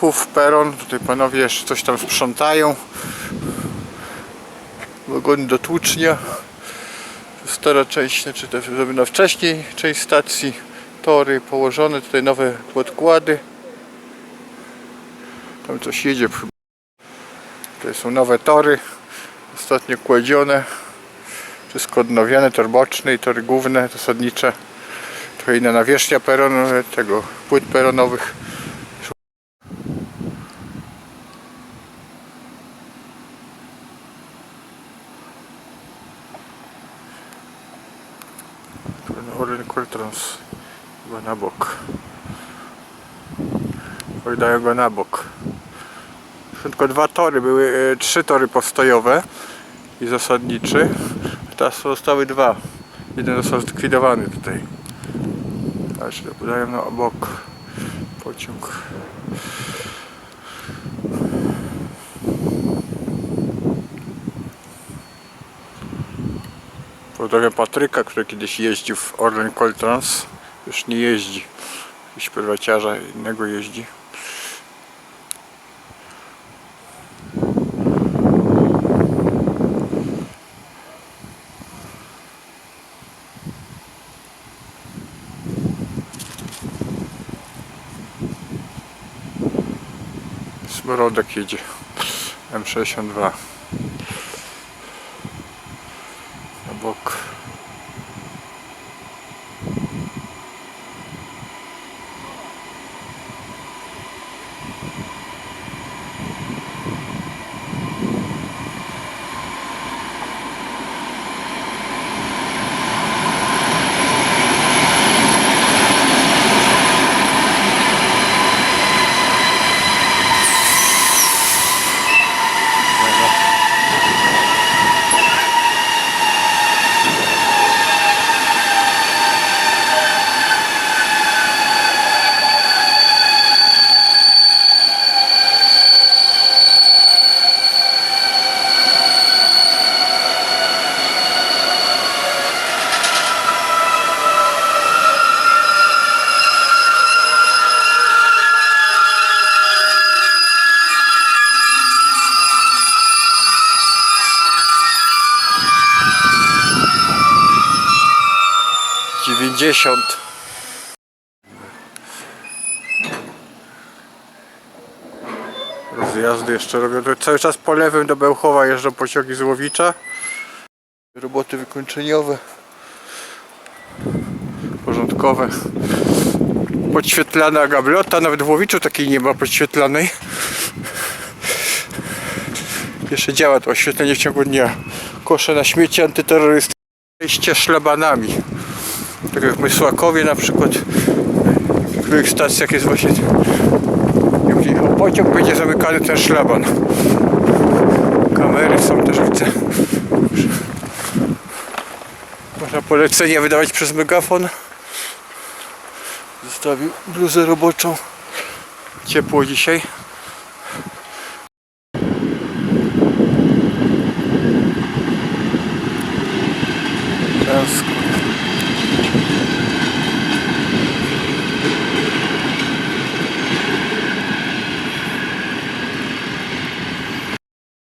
Chów, peron, tutaj panowie jeszcze coś tam sprzątają. Wagony do tłucznia. Stara część, znaczy to zrobiona wcześniej, część stacji, tory położone, tutaj nowe podkłady. Tam coś jedzie. Tutaj są nowe tory, ostatnio kładzione. Wszystko odnowione, tor boczny i tory główne, zasadnicze. Trochę inna nawierzchnia peronu, tego płyt peronowych. Ten Orlen Coltrans chyba na bok. Oj, go na bok. Tylko dwa tory, były e, trzy tory postojowe i zasadniczy. Teraz zostały dwa. Jeden został zlikwidowany tutaj. Także podają na bok pociąg. Pozdrawiam Patryka, który kiedyś jeździł w Orlen Coltrans. Już nie jeździ. Jakiś prywaciarza innego jeździ. Smrodek jedzie. M62. бок. 90 Rozjazdy jeszcze robią. Cały czas po lewym do Bełchowa jeżdżą pociągi z Łowicza. Roboty wykończeniowe. Porządkowe. Podświetlana gablota. Nawet w Łowiczu takiej nie ma podświetlanej. Jeszcze działa to oświetlenie w ciągu dnia. Kosze na śmieci antyterrorystyczne. Przejście szlabanami. Tak jak w Mysłakowie na przykład. W niektórych stacjach jest właśnie pociąg będzie zamykany ten szlaban. Kamery są też widzę. Można polecenie wydawać przez megafon. Zostawił bluzę roboczą. Ciepło dzisiaj.